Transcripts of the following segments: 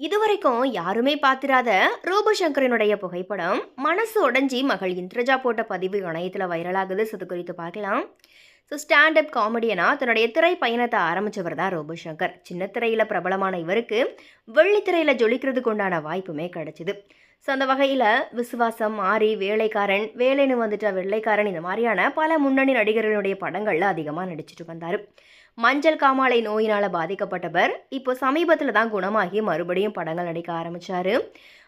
இதுவரைக்கும் யாருமே பார்த்திராத ரூபசங்கரனுடைய புகைப்படம் மனசு உடஞ்சி மகள் இந்திரஜா போட்ட பதிவு இணையத்தில் வைரலாகுது. ஸோ இது குறித்து பார்க்கலாம். ஸோ ஸ்டாண்டப் காமெடியனா தன்னுடைய திரை பயணத்தை ஆரம்பித்தவர் தான் ரோபோசங்கர். சின்ன திரையில் பிரபலமான இவருக்கு வெள்ளித்திரையில் ஜொலிக்கிறதுக்கு உண்டான வாய்ப்புமே கிடைச்சிது. ஸோ அந்த வகையில் விசுவாசம் ஆரி வேலைக்காரன் வேலைன்னு வந்துட்ட வெள்ளைக்காரன் இந்த மாதிரியான பல முன்னணி நடிகர்களுடைய படங்களில் அதிகமாக நடிச்சிட்டு வந்தார் மஞ்சள் காமாலை நோயினால் பாதிக்கப்பட்டவர் இப்போ சமீபத்தில் தான் குணமாகி மறுபடியும் படங்கள் நடிக்க ஆரம்பித்தார்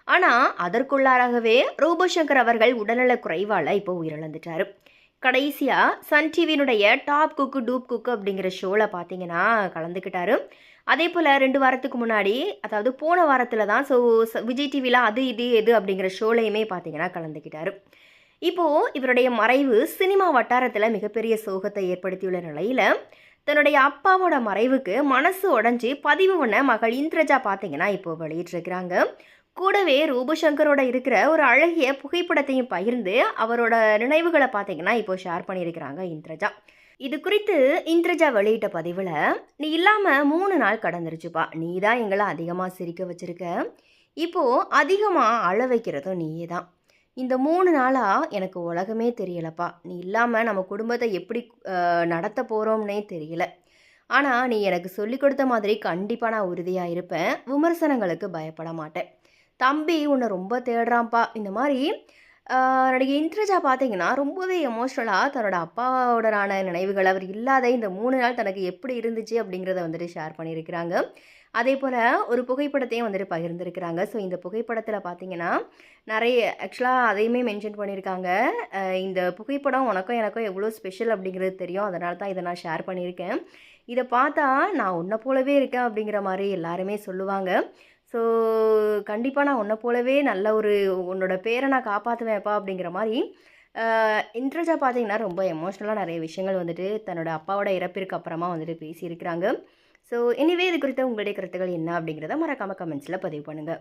ஆனால் அதற்குள்ளாராகவே ரூபசங்கர் அவர்கள் உடல்நல குறைவால் இப்போ உயிரிழந்துட்டார். கடைசியாக சன் டிவியினுடைய டாப் குக்கு டூப் குக்கு அப்படிங்கிற ஷோவில் பார்த்தீங்கன்னா கலந்துக்கிட்டாரு. அதே போல் ரெண்டு வாரத்துக்கு முன்னாடி அதாவது போன வாரத்தில் தான் ஸோ விஜய் டிவியில் அது இது எது அப்படிங்கிற ஷோலையுமே பார்த்தீங்கன்னா கலந்துக்கிட்டார். இப்போது இவருடைய மறைவு சினிமா வட்டாரத்தில் மிகப்பெரிய சோகத்தை ஏற்படுத்தியுள்ள நிலையில் தன்னுடைய அப்பாவோட மறைவுக்கு மனசு உடஞ்சி பதிவு பண்ண மகள் இந்திரஜா பார்த்தீங்கன்னா இப்போ வெளியிட்டிருக்கிறாங்க. கூடவே ரூபசங்கரோட இருக்கிற ஒரு அழகிய புகைப்படத்தையும் பகிர்ந்து அவரோட நினைவுகளை பார்த்தீங்கன்னா இப்போ ஷேர் பண்ணியிருக்கிறாங்க இந்திரஜா. இது குறித்து இந்திரஜா வெளியிட்ட பதிவில் நீ இல்லாமல் மூணு நாள் கடந்துருச்சுப்பா. நீ தான் எங்களை அதிகமாக சிரிக்க வச்சிருக்க. இப்போது அதிகமாக அழ வைக்கிறதும் நீயே தான் இந்த மூணு நாளாக எனக்கு உலகமே தெரியலப்பா. நீ இல்லாமல் நம்ம குடும்பத்தை எப்படி நடத்த போகிறோம்னே தெரியல. ஆனால் நீ எனக்கு சொல்லி கொடுத்த மாதிரி கண்டிப்பாக நான் உறுதியாக இருப்பேன். விமர்சனங்களுக்கு பயப்பட மாட்டேன். தம்பி உன்னை ரொம்ப தேடுறான்ப்பா. இந்த மாதிரி நடிகை இந்திரஜா பார்த்தீங்கன்னா ரொம்பவே எமோஷ்னலாக தன்னோட அப்பாவோடனான நினைவுகள் அவர் இல்லாத இந்த மூணு நாள் தனக்கு எப்படி இருந்துச்சு அப்படிங்கிறத வந்துட்டு ஷேர் பண்ணியிருக்கிறாங்க. அதே போல் ஒரு புகைப்படத்தையும் வந்துட்டு பகிர்ந்திருக்கிறாங்க. ஸோ இந்த புகைப்படத்தில் பார்த்தீங்கன்னா நிறைய ஆக்சுவலாக அதையுமே மென்ஷன் பண்ணியிருக்காங்க. இந்த புகைப்படம் உனக்கும் எனக்கும் எவ்வளோ ஸ்பெஷல் அப்படிங்கிறது தெரியும். அதனால தான் இதை நான் ஷேர் பண்ணியிருக்கேன். இதை பார்த்தா நான் உன்னை போலவே இருக்கேன் அப்படிங்கிற மாதிரி எல்லாருமே சொல்லுவாங்க. ஸோ கண்டிப்பாக நான் உன்னை போலவே நல்ல ஒரு உன்னோட பேரை நான் காப்பாற்றுவேன்ப்பா அப்படிங்கிற மாதிரி ஆஹ், இந்திரஜா பார்த்தீங்கன்னா ரொம்ப எமோஷ்னலாக நிறைய விஷயங்கள் வந்துட்டு தன்னோட அப்பாவோட இறப்பிற்கு அப்புறமா வந்துட்டு பேசியிருக்கிறாங்க. ஸோ எனிவே இது குறித்த உங்களுடைய கருத்துக்கள் என்ன அப்படிங்கிறத மறக்காமல் கமெண்ட்ஸில் பதிவு பண்ணுங்கள்